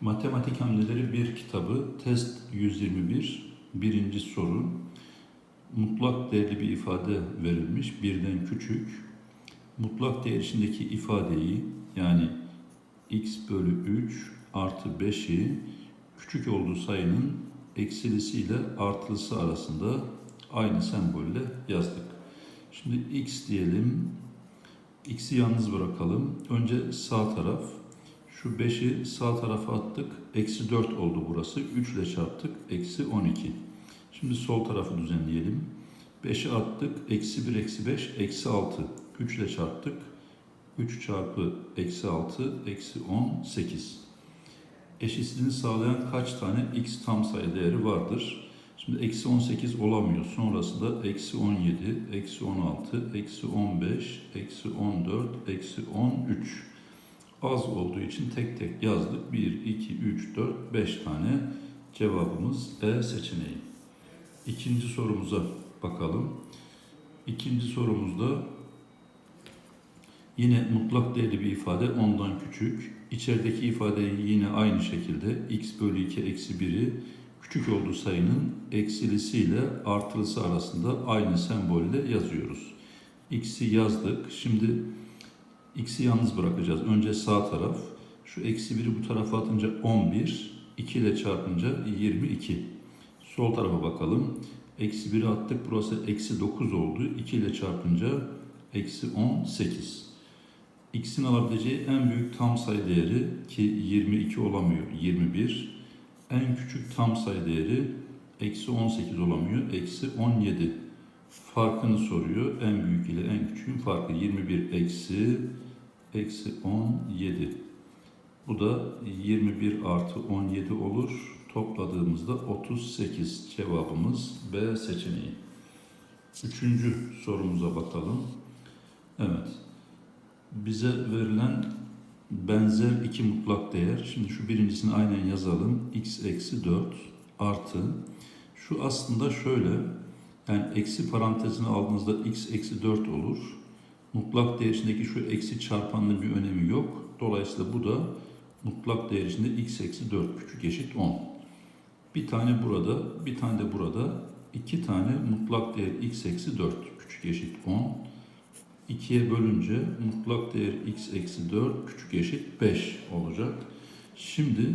Matematik Hamleleri 1 kitabı test 121 birinci soru. Mutlak değerli bir ifade verilmiş birden küçük. Mutlak değer içindeki ifadeyi yani x bölü 3 artı 5'i küçük olduğu sayının eksilisiyle artılısı arasında aynı sembolle yazdık. Şimdi x diyelim. X'i yalnız bırakalım. Önce sağ taraf. Şu 5'i sağ tarafa attık. Eksi 4 oldu burası. 3 ile çarptık. Eksi 12. Şimdi sol tarafı düzenleyelim. 5'i attık. Eksi 1, eksi 5, eksi 6. 3 ile çarptık. 3 çarpı eksi 6, eksi 10, 8. Eşitsizliğini sağlayan kaç tane x tam sayı değeri vardır? Şimdi eksi 18 olamıyor. Sonrası da eksi 17, eksi 16, eksi 15, eksi 14, eksi 13 az olduğu için tek tek yazdık. 1, 2, 3, 4, 5 tane cevabımız E seçeneği. İkinci sorumuza bakalım. İkinci sorumuzda yine mutlak değerli bir ifade ondan küçük. İçerideki ifadeyi yine aynı şekilde x bölü 2 eksi 1'i küçük olduğu sayının eksilisiyle artılısı arasında aynı sembolle yazıyoruz. x'i yazdık. Şimdi x'i yalnız bırakacağız. Önce sağ taraf. Şu eksi 1'i bu tarafa atınca 11. 2 ile çarpınca 22. Sol tarafa bakalım. Eksi 1'i attık. Burası eksi 9 oldu. 2 ile çarpınca eksi 18. X'in alabileceği en büyük tam sayı değeri ki 22 olamıyor. 21. En küçük tam sayı değeri eksi 18 olamıyor. Eksi 17. Farkını soruyor. En büyük ile en küçüğün farkı 21 eksi eksi 17. Bu da 21 artı 17 olur. Topladığımızda 38 cevabımız B seçeneği. Üçüncü sorumuza bakalım. Evet. Bize verilen benzer iki mutlak değer. Şimdi şu birincisini aynen yazalım. x eksi 4 artı. Şu aslında şöyle. Yani eksi parantezini aldığınızda x eksi 4 olur. Mutlak değer içindeki şu eksi çarpanlı bir önemi yok. Dolayısıyla bu da mutlak değer içinde x eksi 4 küçük eşit 10. Bir tane burada, bir tane de burada. iki tane mutlak değer x eksi 4 küçük eşit 10. 2'ye bölünce mutlak değer x eksi 4 küçük eşit 5 olacak. Şimdi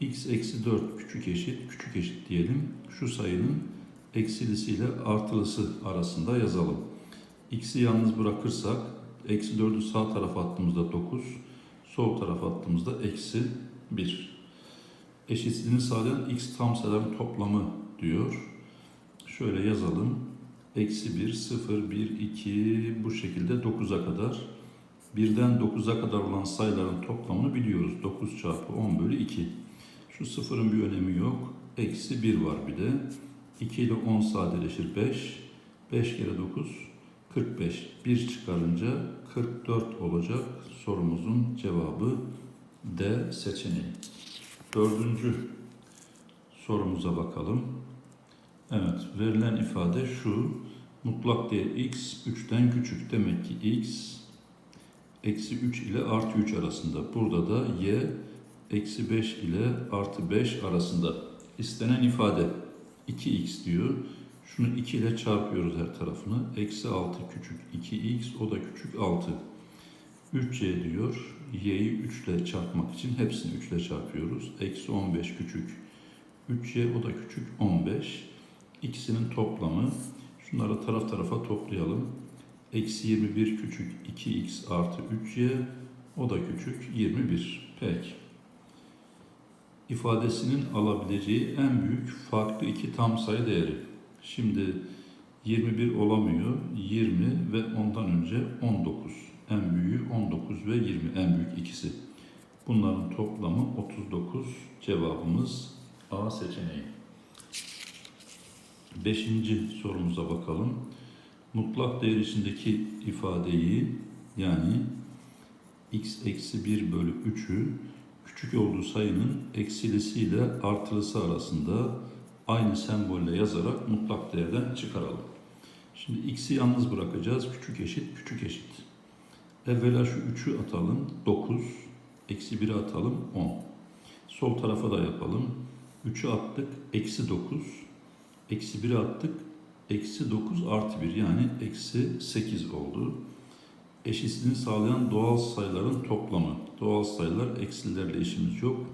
x eksi 4 küçük eşit küçük eşit diyelim. Şu sayının eksilisiyle artılısı arasında yazalım. x'i yalnız bırakırsak eksi 4'ü sağ tarafa attığımızda 9, sol tarafa attığımızda eksi 1. Eşitsizliğini sağlayan x tam sayıların toplamı diyor. Şöyle yazalım. Eksi 1, 0, 1, 2 bu şekilde 9'a kadar. Birden 9'a kadar olan sayıların toplamını biliyoruz. 9 çarpı 10 bölü 2. Şu sıfırın bir önemi yok. Eksi 1 var bir de. 2 ile 10 sadeleşir 5. 5 kere 9 45. 1 çıkarınca 44 olacak. Sorumuzun cevabı D seçeneği. Dördüncü sorumuza bakalım. Evet, verilen ifade şu. Mutlak değer x 3'ten küçük. Demek ki x eksi 3 ile artı 3 arasında. Burada da y eksi 5 ile artı 5 arasında. İstenen ifade 2x diyor. Şunu 2 ile çarpıyoruz her tarafını. Eksi 6 küçük 2x o da küçük 6. 3y diyor. y'yi 3 ile çarpmak için hepsini 3 ile çarpıyoruz. Eksi 15 küçük 3y o da küçük 15. İkisinin toplamı şunları taraf tarafa toplayalım. Eksi 21 küçük 2x artı 3y o da küçük 21. Peki. İfadesinin alabileceği en büyük farklı iki tam sayı değeri. Şimdi 21 olamıyor. 20 ve ondan önce 19. En büyüğü 19 ve 20 en büyük ikisi. Bunların toplamı 39. Cevabımız A seçeneği. Beşinci sorumuza bakalım. Mutlak değer içindeki ifadeyi yani x eksi 1 bölü 3'ü küçük olduğu sayının eksilisiyle artılısı arasında aynı sembolle yazarak mutlak değerden çıkaralım. Şimdi x'i yalnız bırakacağız. Küçük eşit, küçük eşit. Evvela şu 3'ü atalım. 9. Eksi 1'i atalım. 10. Sol tarafa da yapalım. 3'ü attık. Eksi 9. Eksi 1'i attık. Eksi 9 artı 1 yani eksi 8 oldu. Eşitsizliğini sağlayan doğal sayıların toplamı. Doğal sayılar eksilerle işimiz yok.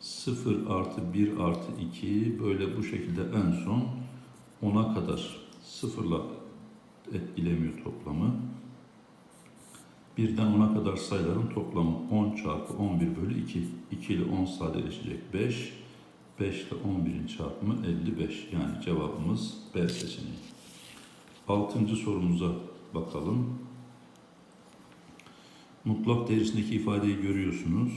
0 artı 1 artı 2 böyle bu şekilde en son 10'a kadar sıfırla etkilemiyor toplamı. Birden 10'a kadar sayıların toplamı 10 çarpı 11 bölü 2. 2 ile 10 sadeleşecek 5. 5 ile 11'in çarpımı 55. Yani cevabımız B seçeneği. Altıncı sorumuza bakalım. Mutlak değerisindeki ifadeyi görüyorsunuz.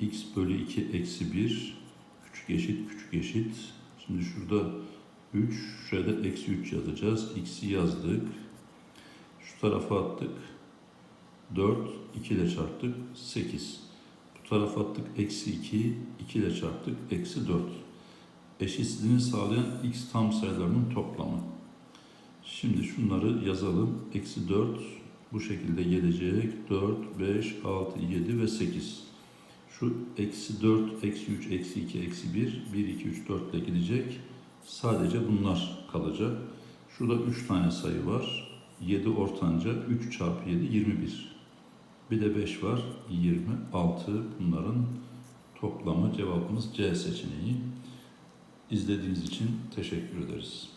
x bölü 2 eksi 1 küçük eşit küçük eşit. Şimdi şurada 3, şuraya da eksi 3 yazacağız. x'i yazdık. Şu tarafa attık. 4, 2 ile çarptık. 8. Bu tarafa attık. Eksi 2, 2 ile çarptık. Eksi 4. Eşitsizliğini sağlayan x tam sayılarının toplamı. Şimdi şunları yazalım. Eksi 4 bu şekilde gelecek. 4, 5, 6, 7 ve 8. Şu eksi 4, eksi 3, eksi 2, eksi 1, 1, 2, 3, 4 ile gidecek. Sadece bunlar kalacak. Şurada 3 tane sayı var. 7 ortanca 3 çarpı 7 21. Bir de 5 var 26. Bunların toplamı cevabımız C seçeneği. İzlediğiniz için teşekkür ederiz.